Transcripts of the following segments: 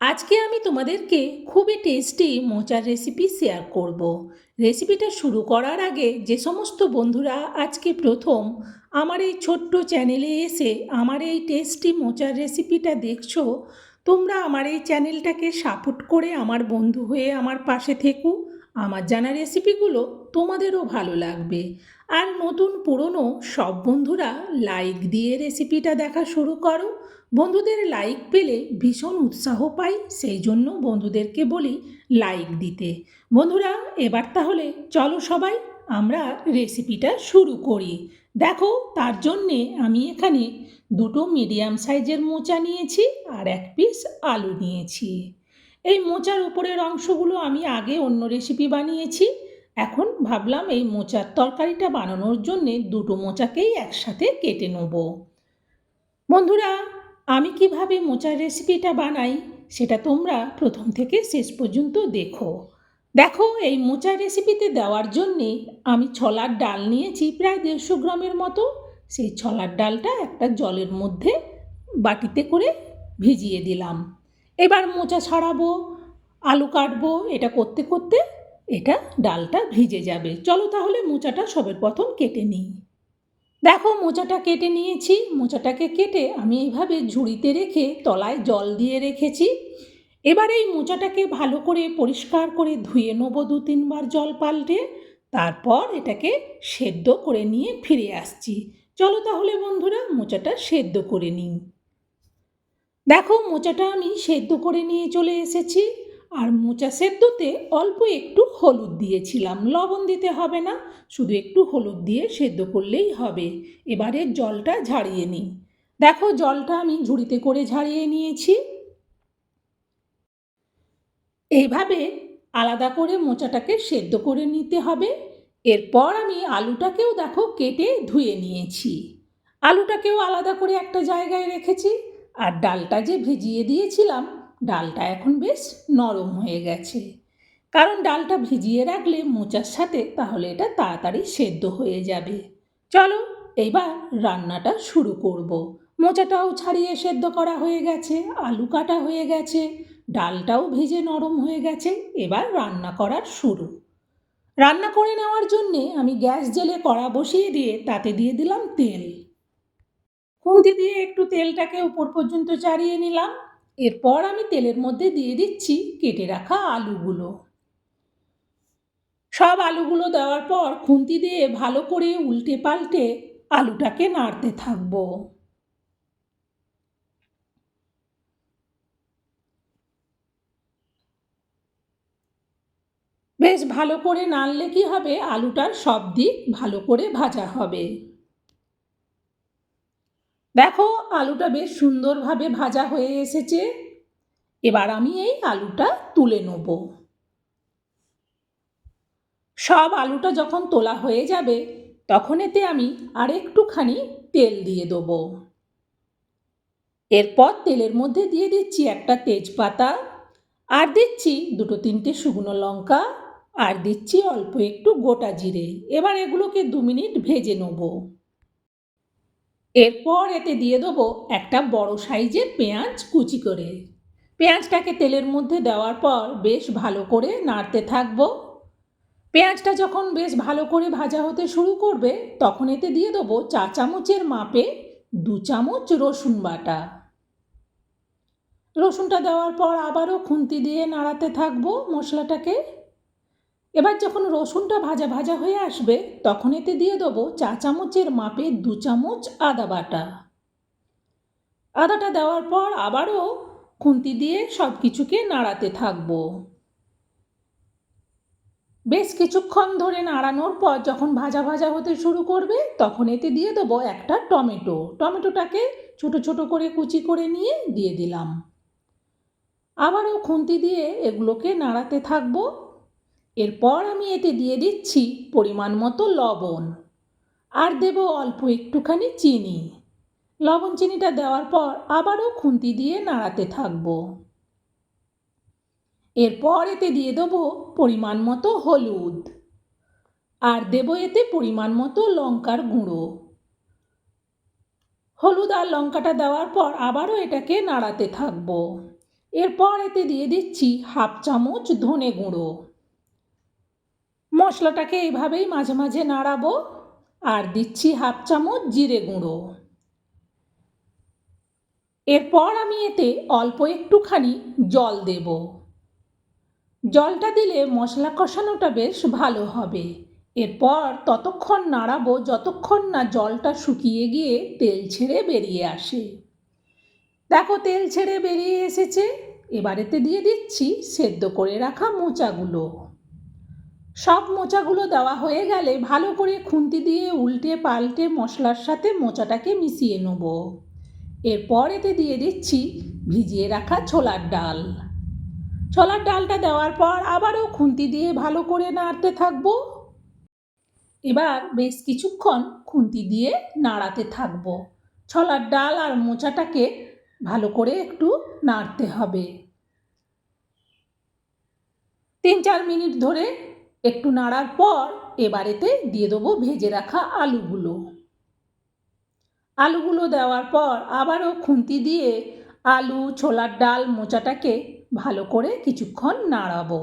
আজকে আমি তোমাদেরকে খুবই টেস্টি মোচার রেসিপি শেয়ার করব। রেসিপিটা শুরু করার আগে যে সমস্ত বন্ধুরা আজকে প্রথম আমার এই ছোট্ট চ্যানেলে এসে আমার এই টেস্টি মোচার রেসিপিটা দেখছ, তোমরা আমার এই চ্যানেলটাকে সাপোর্ট করে আমার বন্ধু হয়ে আমার পাশে থেকো। আমার জানা রেসিপিগুলো তোমাদেরও ভালো লাগবে। আর নতুন পুরনো সব বন্ধুরা লাইক দিয়ে রেসিপিটা দেখা শুরু করো। বন্ধুদের লাইক পেলে ভীষণ উৎসাহ পাই, সেই জন্য বন্ধুদেরকে বলি লাইক দিতে। বন্ধুরা, এবার তাহলে চলো সবাই আমরা রেসিপিটা শুরু করি। দেখো, তার জন্যে আমি এখানে দুটো মিডিয়াম সাইজের মোচা নিয়েছি আর এক পিস আলু নিয়েছি। এই মোচার উপরের অংশগুলো আমি আগে অন্য রেসিপি বানিয়েছি। এখন ভাবলাম এই মোচার তরকারিটা বানানোর জন্যে দুটো মোচাকেই একসাথে কেটে নেব। বন্ধুরা আমি কীভাবে মোচার রেসিপিটা বানাই সেটা তোমরা প্রথম থেকে শেষ পর্যন্ত দেখো। দেখো, এই মোচার রেসিপিতে দেওয়ার জন্যে আমি ছলার ডাল নিয়েছি প্রায় দেড়শো গ্রামের মতো। সেই ছলার ডালটা একটা জলের মধ্যে বাটিতে করে ভিজিয়ে দিলাম। এবার মোচা ছাড়াবো আলু কাটবো, এটা করতে করতে এটা ডালটা ভিজে যাবে। চলো তাহলে মোচাটা সবের প্রথম কেটে নিই। দেখো, মোচাটা কেটে নিয়েছি। মোচাটাকে কেটে আমি এইভাবে ঝুড়িতে রেখে তলায় জল দিয়ে রেখেছি। এবার এই মোচাটাকে ভালো করে পরিষ্কার করে ধুয়ে নেব দু তিনবার জল পাল্টে। তারপর এটাকে সেদ্ধ করে নিয়ে ফিরে আসছি। চলো তাহলে বন্ধুরা, মোচাটা সেদ্ধ করে নিই। দেখো, মোচাটা আমি সেদ্ধ করে নিয়ে চলে এসেছি। আর মোচা সেদ্ধতে অল্প একটু হলুদ দিয়েছিলাম। লবণ দিতে হবে না, শুধু একটু হলুদ দিয়ে সেদ্ধ করলেই হবে। এবারে জলটা ঝাড়িয়ে নিই। দেখো, জলটা আমি ঝুড়িতে করে ঝাড়িয়ে নিয়েছি। এইভাবে আলাদা করে মোচাটাকে সেদ্ধ করে নিতে হবে। এরপর আমি আলুটাকেও দেখো কেটে ধুয়ে নিয়েছি। আলুটাকেও আলাদা করে একটা জায়গায় রেখেছি। আর ডালটা যে ভিজিয়ে দিয়েছিলাম ডালটা এখন বেশ নরম হয়ে গেছে। কারণ ডালটা ভিজিয়ে রাখলে মোচার সাথে তাহলে এটা তাড়াতাড়ি সেদ্ধ হয়ে যাবে। চলো, এবার রান্নাটা শুরু করব। মোচাটাও ছাড়িয়ে সেদ্ধ করা হয়ে গেছে, আলু কাটা হয়ে গেছে, ডালটাও ভেজে নরম হয়ে গেছে, এবার রান্না করার শুরু। রান্না করে নেওয়ার জন্যে আমি গ্যাস জেলে কড়া বসিয়ে দিয়ে তাতে দিয়ে দিলাম তেল। খুঁতি দিয়ে একটু তেলটাকে উপর পর্যন্ত চাড়িয়ে নিলাম। এরপর আমি তেলের মধ্যে দিয়ে দিচ্ছি কেটে রাখা আলুগুলো। সব আলুগুলো দেওয়ার পর খুন্তি দিয়ে ভালো করে উল্টে পাল্টে আলুটাকে নাড়তে থাকব। বেশ ভালো করে নাড়লে কি হবে? আলুটার সব দিক ভালো করে ভাজা হবে। দেখো, আলুটা বেশ সুন্দরভাবে ভাজা হয়ে এসেছে। এবার আমি এই আলুটা তুলে নেব। সব আলুটা যখন তোলা হয়ে যাবে, তখন এতে আমি আর একটুখানি তেল দিয়ে দেবো। এরপর তেলের মধ্যে দিয়ে দিচ্ছি একটা তেজপাতা, আর দিচ্ছি দুটো তিনটে শুকনো লঙ্কা, আর দিচ্ছি অল্প একটু গোটা জিরে। এবার এগুলোকে দু মিনিট ভেজে নেব। এরপর এতে দিয়ে দেবো একটা বড় সাইজের পেঁয়াজ কুচি করে। পেঁয়াজটাকে তেলের মধ্যে দেওয়ার পর বেশ ভালো করে নাড়তে থাকব। পেঁয়াজটা যখন বেশ ভালো করে ভাজা হতে শুরু করবে, তখন এতে দিয়ে দেবো চা চামচের মাপে দু চামচ রসুন বাটা। রসুনটা দেওয়ার পর আবারও খুন্তি দিয়ে নাড়াতে থাকব মশলাটাকে। এবার যখন রসুনটা ভাজা ভাজা হয়ে আসবে, তখন এতে দিয়ে দেবো চা চামচের মাপে দু চামচ আদা বাটা। আদাটা দেওয়ার পর আবারও খুন্তি দিয়ে সব কিছুকে নাড়াতে থাকব। বেশ কিছুক্ষণ ধরে নাড়ানোর পর যখন ভাজা ভাজা হতে শুরু করবে, তখন এতে দিয়ে দেবো একটা টমেটো। টমেটোটাকে ছোট ছোট করে কুচি করে নিয়ে দিয়ে দিলাম। আবারও খুন্তি দিয়ে এগুলোকে নাড়াতে থাকব। এরপর আমি এতে দিয়ে দিচ্ছি পরিমাণ মতো লবণ। আর দেব অল্প একটুখানি চিনি। লবণ চিনিটা দেওয়ার পর আবারও খুন্তি দিয়ে নাড়াতে থাকব। এরপর এতে দিয়ে দেবো পরিমাণ মতো হলুদ। আর দেবো এতে পরিমাণ মতো লঙ্কার গুঁড়ো। হলুদ আর লঙ্কাটা দেওয়ার পর আবারও এটাকে নাড়াতে থাকব। এরপর এতে দিয়ে দিচ্ছি হাফ চামচ ধনে গুঁড়ো। মশলাটাকে এইভাবেই মাঝে মাঝে নাড়াবো আর দিচ্ছি হাফ চামচ জিরে গুঁড়ো। এরপর আমি এতে অল্প একটুখানি জল দেব। জলটা দিলে মশলা কষানোটা বেশ ভালো হবে। এরপর ততক্ষণ নাড়াবো যতক্ষণ না জলটা শুকিয়ে গিয়ে তেল ছেড়ে বেরিয়ে আসে। দেখো তেল ছেড়ে বেরিয়ে এসেছে। এবারেতে দিয়ে দিচ্ছি সেদ্ধ করে রাখা মোচাগুলো। সব মোচাগুলো দেওয়া হয়ে গেলে ভালো করে খুন্তি দিয়ে উল্টে পাল্টে মশলার সাথে মোচাটাকে মিশিয়ে নেব। এরপর এতে দিয়ে দিচ্ছি ভিজিয়ে রাখা ছোলার ডাল। ছোলার ডালটা দেওয়ার পর আবারও খুন্তি দিয়ে ভালো করে নাড়তে থাকব। এবার বেশ কিছুক্ষণ খুন্তি দিয়ে নাড়াতে থাকব। ছোলার ডাল আর মোচাটাকে ভালো করে একটু নাড়তে হবে। তিন চার মিনিট ধরে একটু নাড়ার পর এবারেতে দিয়ে দেবো ভেজে রাখা আলুগুলো। আলুগুলো দেওয়ার পর আবারও খুন্তি দিয়ে আলু, ছোলার ডাল, মোচাটাকে ভালো করে কিছুক্ষণ নাড়াবো।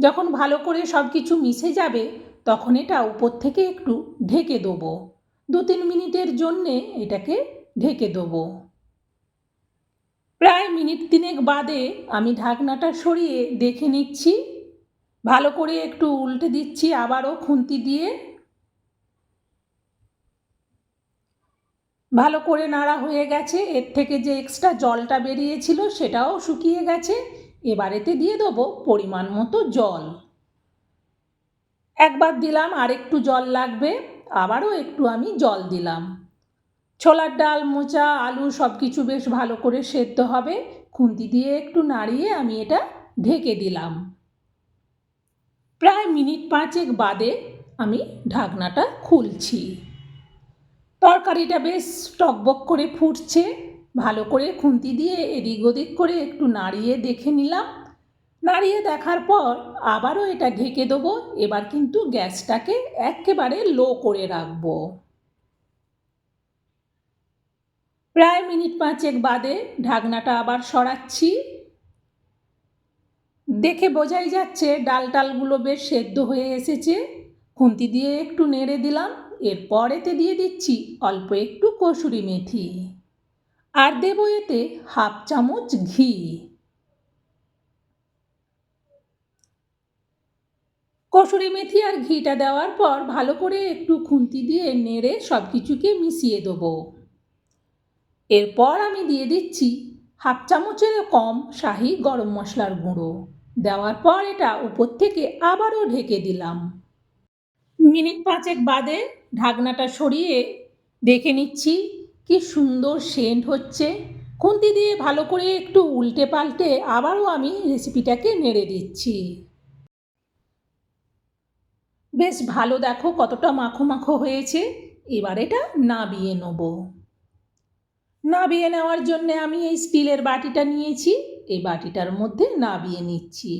যখন ভালো করে সব কিছু মিশে যাবে, তখন এটা উপর থেকে একটু ঢেকে দেবো। দু তিন মিনিটের জন্যে এটাকে ঢেকে দেবো। প্রায় মিনিট তিনেক বাদে আমি ঢাকনাটা সরিয়ে দেখে নিচ্ছি ভালো করে একটু উল্টে দিচ্ছি, আবারও খুন্তি দিয়ে। ভালো করে নাড়া হয়ে গেছে, এর থেকে যে এক্সট্রা জলটা বেরিয়েছিল সেটাও শুকিয়ে গেছে। এবারেতে দিয়ে দেবো পরিমাণ মতো জল। একবার দিলাম, আর একটু জল লাগবে, আবারও একটু আমি জল দিলাম। ছোলার ডাল, মোচা, আলু সব কিছু বেশ ভালো করে সেদ্ধ হবে। খুন্তি দিয়ে একটু নাড়িয়ে আমি এটা ঢেকে দিলাম। প্রায় মিনিট পাঁচেক বাদে আমি ঢাকনাটা খুলছি। তরকারিটা বেশ টকবক করে ফুটছে। ভালো করে খুন্তি দিয়ে এদিক ওদিক করে একটু নাড়িয়ে দেখে নিলাম। নাড়িয়ে দেখার পর আবারও এটা ঢেকে দেবো। এবার কিন্তু গ্যাসটাকে একেবারে লো করে রাখব। প্রায় মিনিট পাঁচেক বাদে ঢাকনাটা আবার সরাচ্ছি। দেখে বোঝাই যাচ্ছে ডাল টালগুলো বেশ সেদ্ধ হয়ে এসেছে। খুন্তি দিয়ে একটু নেড়ে দিলাম, এরপর এতে দিয়ে দিচ্ছি অল্প একটু কসুরি মেথি। আর দেবো এতে হাফ চামচ ঘি। কসুরি মেথি আর ঘিটা দেওয়ার পর ভালো করে একটু খুন্তি দিয়ে নেড়ে সব কিছুকে মিশিয়ে দেবো। এরপর আমি দিয়ে দিচ্ছি হাফ চামচের কম শাহি গরম মশলার গুঁড়ো। দেওয়ার পর এটা উপর থেকে আবারও ঢেকে দিলাম। মিনিট পাঁচেক বাদে ঢাকনাটা সরিয়ে দেখে নিচ্ছি কি সুন্দর সেন্ট হচ্ছে। খুন্তি দিয়ে ভালো করে একটু উল্টে পাল্টে আবারও আমি রেসিপিটাকে নেড়ে দিচ্ছি। বেশ ভালো দেখো কতটা মাখো মাখো হয়েছে। এবার এটা নাবিয়ে নেব। নাবিয়ে নেওয়ার জন্যে আমি এই স্টিলের বাটিটা নিয়েছি। এই বাটিটার মধ্যে নাবিয়ে নিচ্ছি।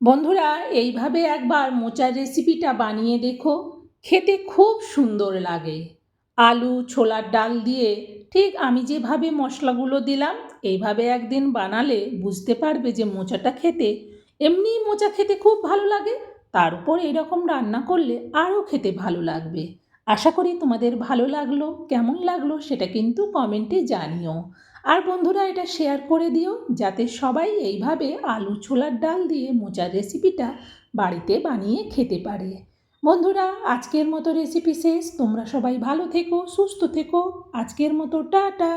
বন্ধুরা, এইভাবে একবার মোচার রেসিপিটা বানিয়ে দেখো। খেতে খুব সুন্দর লাগে। আলু, ছোলার ডাল দিয়ে ঠিক আমি যেভাবে মশলাগুলো দিলাম, এইভাবে একদিন বানালে বুঝতে পারবে যে মোচাটা খেতে এমনি মোচা খেতে খুব ভালো লাগে, তার উপর এরকম রান্না করলে আরও খেতে ভালো লাগবে। আশা করি তোমাদের ভালো লাগল, কেমন লাগল সেটা কিন্তু কমেন্টে জানিও। আর বন্ধুরা এটা শেয়ার করে দিও, যাতে সবাই এইভাবে আলু ছোলার ডাল দিয়ে মোচার রেসিপিটা বাড়িতে বানিয়ে খেতে পারে। বন্ধুরা, আজকের মতো রেসিপি শেষ। তোমরা সবাই ভালো থেকো, সুস্থ থেকো। আজকের মতো টাটা।